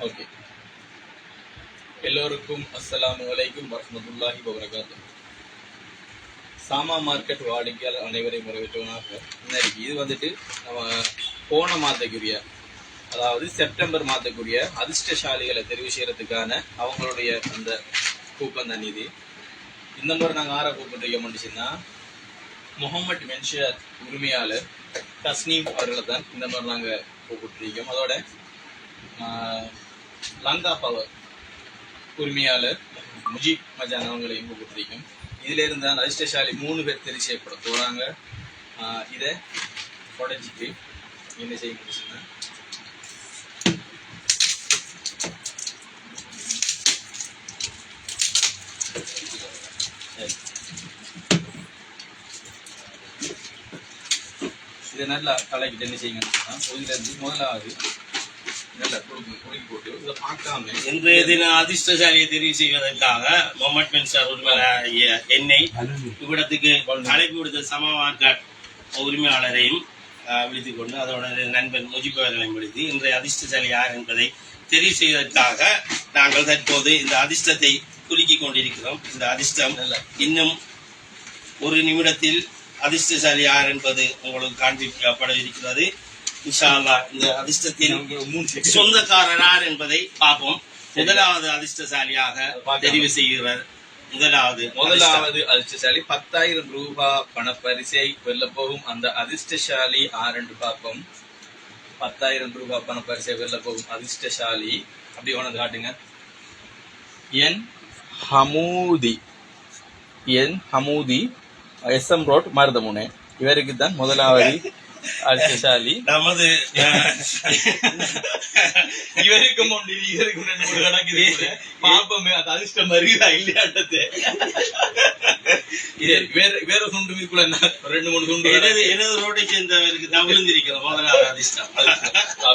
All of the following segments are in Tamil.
ஓகே எல்லோருக்கும் அஸ்லாம் வலைக்கும் வரஹ்மத்துல்லாஹி வபரகாத்து சாமா மார்க்கெட் வாடிக்கையாளர் அனைவரையும் வரவேற்றவனாக இன்னைக்கு இது வந்துட்டு நம்ம போன மாதக்குரிய அதாவது செப்டம்பர் மாதக்குரிய அதிர்ஷ்டசாலிகளை தெரிவு செய்யறதுக்கான அவங்களுடைய அந்த கூப்பன் தான் இது. இந்த முறை நாங்கள் ஆற கூப்பிட்டு முடிச்சுன்னா முகமது மென்ஷர் உரிமையாளர் தஸ்னீம் அவர்களை தான் இந்த மாதிரி நாங்கள் கூப்பிட்டுருக்கோம் அதோட ஆஹ், லங்கா பவர் உரிமையாளர் முஜீப் மஜான் அவங்களையும் கூப்பிட்டுருக்கோம் இதுல இருந்து தான் அதிர்ஷ்டசாலி மூணு பேர் தெரிவு செய்யப்பட போகிறாங்க இதை உடஞ்சிட்டு என்ன செய்ய முடிச்சுன்னா இதை நல்லா கலக்கிட்டு என்ன செய்யுங்கன்னா இதுல முதலாவது இன்றைய தினம் அதிர்ஷ்டசாலியை தெரிவு செய்வதற்காக என்னை இவ்விடத்துக்கு அழைப்பு விடுத்த சம உரிமையாளரையும் அஹ், விழித்துக் கொண்டு அதோட நண்பன் முஜிப் அவர்களையும் விடுத்து இன்றைய அதிர்ஷ்டசாலி யார் என்பதை தெரிவு செய்வதற்காக நாங்கள் தற்போது இந்த அதிர்ஷ்டத்தை குலுக்கி கொண்டிருக்கிறோம். இந்த அதிர்ஷ்டம் இன்னும் ஒரு நிமிடத்தில் அதிர்ஷ்டசாலி யார் என்பது உங்களுக்கு காண்பிக்கப்பட இருக்கிறது. இந்த அதிர்ஷ்டத்தின் மூணு செகண்ட் சொந்தக்காரர் யார் என்பதை பார்ப்போம். முதலாவது அதிர்ஷ்டசாலியாக. தெரிவு செய்கிறார். முதலாவது முதலாவது அதிர்ஷ்டசாலி பத்தாயிரம் ரூபாய் பணப்பரிசை வெல்ல போகும் அந்த அதிர்ஷ்டசாலி ஆரெண்டு பார்ப்போம். பத்தாயிரம் ரூபாய் பணப்பரிசை வெல்ல போகும் அதிர்ஷ்டசாலி. அப்படி உனக்கு காட்டுங்க. N Hamoodi N Hamoodi S M road Maruthamunai. இவருக்கு தான் முதலாவது நமது அஹ், இவருக்கு முன்னாடி இவருக்கு ரெண்டு மூணு கணக்கு. பாப்போமே அது அதிர்ஷ்டம் வருகிறா இல்லையாட்டது இது வேற வேற துண்டு மீக்குள்ள என்ன ரெண்டு மூணு துண்டு எனது எனது ரோட்டை சேர்ந்தவருக்கு தான் விழுந்திருக்கிறது முதலாவது அதிர்ஷ்டம்?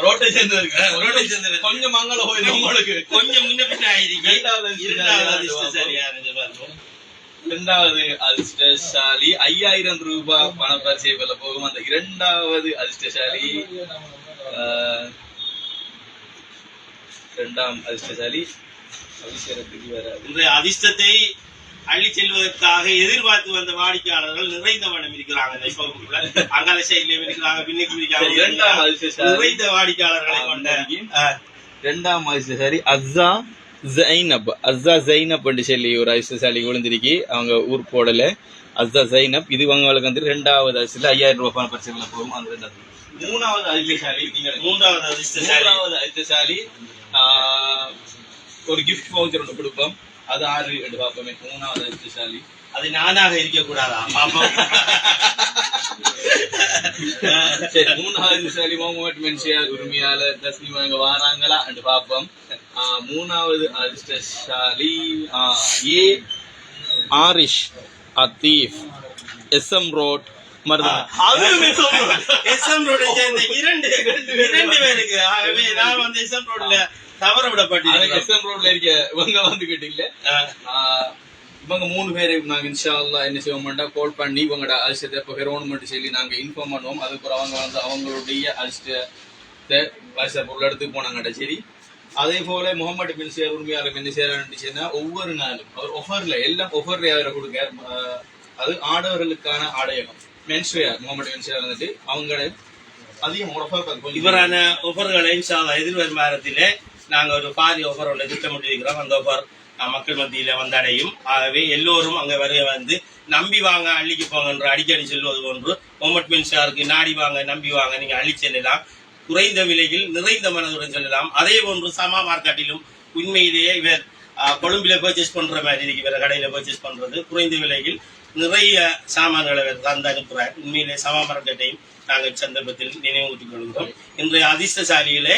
ரோட்டை சேர்ந்து இருக்கு ரோட்டை சேர்ந்தவர். கொஞ்சம் மங்கள போயிடும் உங்களுக்கு. கொஞ்சம் முன்ன பின்ன ஆயிருக்கு. இரண்டாவது யாருன்னு பார்ப்போம் இரண்டாவது அதிர்ஷ்டசாலி ஐயாயிரம் ரூபாய் பணப்பரிசை வெல்ல போகும். அந்த இரண்டாவது அதிர்ஷ்டசாலி இரண்டாம் அதிர்ஷ்டசாலி அபிஷேகத்துக்கு வராது இன்றைய அதிர்ஷ்டத்தை அள்ளி செல்வதற்காக எதிர்பார்த்து வந்த வாடிக்கையாளர்கள் நிறைந்த வண்ணம் இருக்கிறாங்க. இந்த இப்ப அங்கால சைட்ல இருக்கிறாங்க பின்னுக்கு இரண்டாம் அதிர்ஷ்டசாலி நிறைந்த வாடிக்கையாளர்களை கொண்ட அஹ், ரெண்டாம் அதிர்ஷ்டசாலி அஸ்ஸா ஜைனப் அஸ்ஸா ஜைனப் என்று சொல்லி ஒரு அதிர்ஷ்டசாலி விழுந்திருக்கி. அவங்க ஊர் போடல. அஸ்ஸா ஜைனப் இது அவங்களுக்கு வந்து ரெண்டாவது அதிர்ஷ்டத்தில் ஐயாயிரம் ரூபாய் பண பரிசுகளை போகும் அந்த ரெண்டாவது மூணாவது அதிர்ஷ்டசாலி மூன்றாவது அதிர்ஷ்டசாலி மூன்றாவது அதிர்ஷ்டசாலி ஒரு கிஃப்ட் வவுச்சர் ஒன்று கொடுப்போம். அது ஆறு என்று பார்ப்போமே. மூணாவது அதிர்ஷ்டசாலி அது நானாக இருக்கக்கூடாதா? பாப்போம் சரி. மூணாவது அதிர்ஷ்டசாலி முகமது மென்ஷியார் உரிமையாளர் தஸ்லீமா இங்க வாராங்களா என்று பார்ப்போம். மூணாவது அதிர்ஷ்டசாலி ஆஹ், A Arish Atheef S M road. இரண்டு இரண்டு பேருக்கு. ஆகவே நான் வந்து எஸ்எம் ரோட்ல தவற விடப்பட்டிருக்கிறேன் எஸ் எம் ரோட்ல இருக்க இவங்க வந்துகிட்டு இல்ல இவங்க மூணு பேரை நாங்க இன்ஷா அல்லாஹ் என்ன செய்வோம்டா கால் பண்ணி இவங்களோட அதிர்ஷ்டத்தை இப்போ பெறணும் சொல்லி நாங்க இன்ஃபார்ம் பண்ணுவோம். அதுக்கப்புறம் அவங்க வந்து அவங்களுடைய அதிர்ஷ்டத்தை வரிசை பொருள் எடுத்து போனாங்கடா சரி. அதே போல முகமது பின் சேர் உரிமையாளர் என்ன செய்யறாருன்னா ஒவ்வொரு நாளும் அவர் ஒஃபர்ல எல்லாம் ஒஃபர்ல அவரை கொடுக்க அது ஆடவர்களுக்கான ஆடையகம் மென்ஸ்வேர் முகமது பின் சேர் வந்துட்டு அவங்கள அதிகம் ஒஃபர் இவரான ஒஃபர்களை எதிர்வரும் வாரத்திலே நாங்க ஒரு பாதி ஒஃபர் ஒன்று திட்டமிட்டிருக்கிறோம் அந்த ஒஃபர் மக்கள் மத்தியில வந்தடையும் ஆகவே எல்லோரும் அங்க வரைய வந்து நம்பி வாங்க அள்ளிக்கு போங்க என்று அடிக்கடி சொல்வது போன்று முகமது பின் ஷாருக்கு நாடி வாங்க நம்பி வாங்க நீங்க அள்ளி செல்லலாம். குறைந்த விலையில் நிறைந்த மனதுடன் செல்லலாம். அதே போன்று சமா மார்க்கெட்டிலும் உண்மையிலேயே இவர் கொழும்பில பர்ச்சேஸ் பண்ற மாதிரி இருக்கு இவர் கடையில பர்ச்சேஸ் பண்றது. குறைந்த விலையில் நிறைய சாமான்களை தந்து அனுப்புறார். உண்மையிலே சமா மார்க்கெட்டையும் நாங்கள் சந்தர்ப்பத்தில் நினைவூட்டிக் கொள்கிறோம். இன்றைய அதிர்ஷ்டசாலிகளே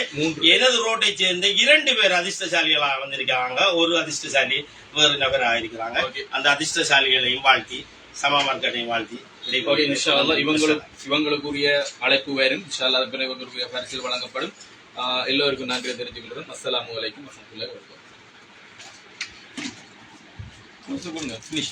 எனது ரோட்டை சேர்ந்த இரண்டு பேர் அதிர்ஷ்டசாலிகளாக வந்திருக்காங்க ஒரு அதிர்ஷ்டசாலி வேறு நபராக இருக்கிறாங்க. அந்த அதிர்ஷ்டசாலிகளையும் வாழ்த்தி சமா மார்க்கெட்டையும் வாழ்த்தி ஓகே இன்ஷா இவங்களுக்கு இவங்களுக்குரிய அழைப்பு வரும். இன்ஷா அல்லாஹ் இவங்களுக்குரிய பரிசில் வழங்கப்படும். எல்லோருக்கும் நன்றி தெரிவித்துக் அஸ்லாம் வலைக்கும் அலைக்கும் வரஹ்மத்துல்லாஹி கொடுங்க. ஃபினிஷ்